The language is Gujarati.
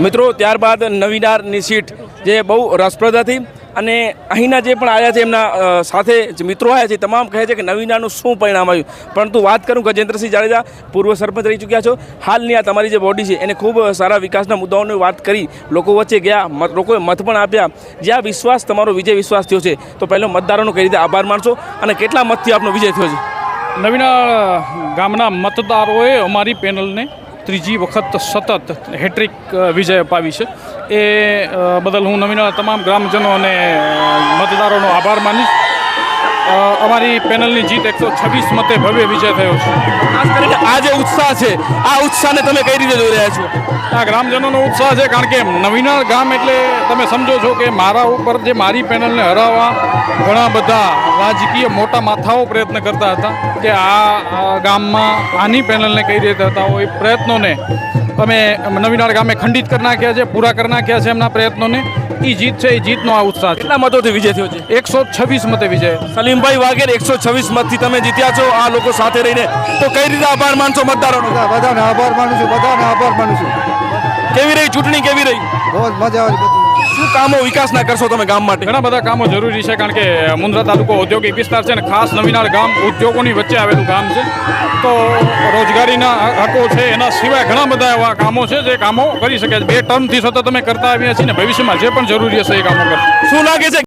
મિત્રો ત્યારબાદ નવીનારની સીટ જે બહુ રસપ્રદ હતી. અને અહીંના જે પણ આવ્યા છે, એમના સાથે જે મિત્રો આવ્યા છે તમામ કહે છે કે નવીનાનું શું પરિણામ આવ્યું? પરંતુ વાત કરું ગજેન્દ્રસિંહ જાડેજા, પૂર્વ સરપંચ રહી ચૂક્યા છો. હાલની આ તમારી જે બોડી છે, એને ખૂબ સારા વિકાસના મુદ્દાઓની વાત કરી. લોકો વચ્ચે ગયા લોકોએ મત પણ આપ્યા. જે આ વિશ્વાસ, તમારો વિજય વિશ્વાસ થયો છે, તો પહેલો મતદારોનો કઈ રીતે આભાર માનશો? અને કેટલા મતથી આપનો વિજય થયો છે? નવીના ગામના મતદારોએ અમારી પેનલને ત્રીજી વખત સતત હેટ્રિક વિજય અપાવી છે. એ બદલ હું નવીના તમામ ગ્રામજનો અને મતદારોનો આભાર માનીશ. અમારી પેનલની જીત એકસો છવ્વીસ મતે ભવ્ય વિજય થયો છે. ખાસ કરીને આ જે ઉત્સાહ છે આ ઉત્સાહને તમે કઈ રીતે જોઈ રહ્યા છો? આ ગ્રામજનોનો ઉત્સાહ છે કારણ કે નવીના ગામ એટલે તમે સમજો છો કે મારા ઉપર જે મારી પેનલને હરાવવા ઘણા બધા રાજકીય મોટા માથાઓ પ્રયત્ન કરતા હતા કે આ ગામમાં આની પેનલને કઈ રીતે હતા એ પ્રયત્નોને અમે નવીનાળ ગામે ખંડિત કરી નાખ્યા છે પૂરા કરી નાખ્યા છે એમના પ્રયત્નોને. એ જીત છે એ જીતનો આ ઉત્સાહ છે. કેટલા મતોથી વિજય થયો છે? એકસો છવ્વીસ મતે વિજય. સલીમભાઈ વાઘેર એકસો છવ્વીસ મતથી તમે જીત્યા છો આ લોકો સાથે રહીને. તો કઈ રીતે આભાર માનશો મતદારોનો? બધા બધાને આભાર માનું છું બધાને આભાર માનું છું. કેવી રહી ચૂંટણી કેવી રહી? બહુ જ મજા આવી શું કામો વિકાસના કરશો તમે ગામ માટે? ઘણા બધા કામો જરૂરી છે કારણ કે મુન્દ્રા તાલુકો ઔદ્યોગિક વિસ્તાર છે અને ખાસ નવીનાળ ગામ ઉદ્યોગોની વચ્ચે આવેલું ગામ છે. તો રોજગારીના હકો છે એના સિવાય ઘણા બધા એવા કામો છે જે કામો કરી શકે છે. બે ટર્મથી સતત અમે કરતા આવ્યા છીએ ને ભવિષ્યમાં જે પણ જરૂરી હશે એ કામો કરશું. શું લાગે છે?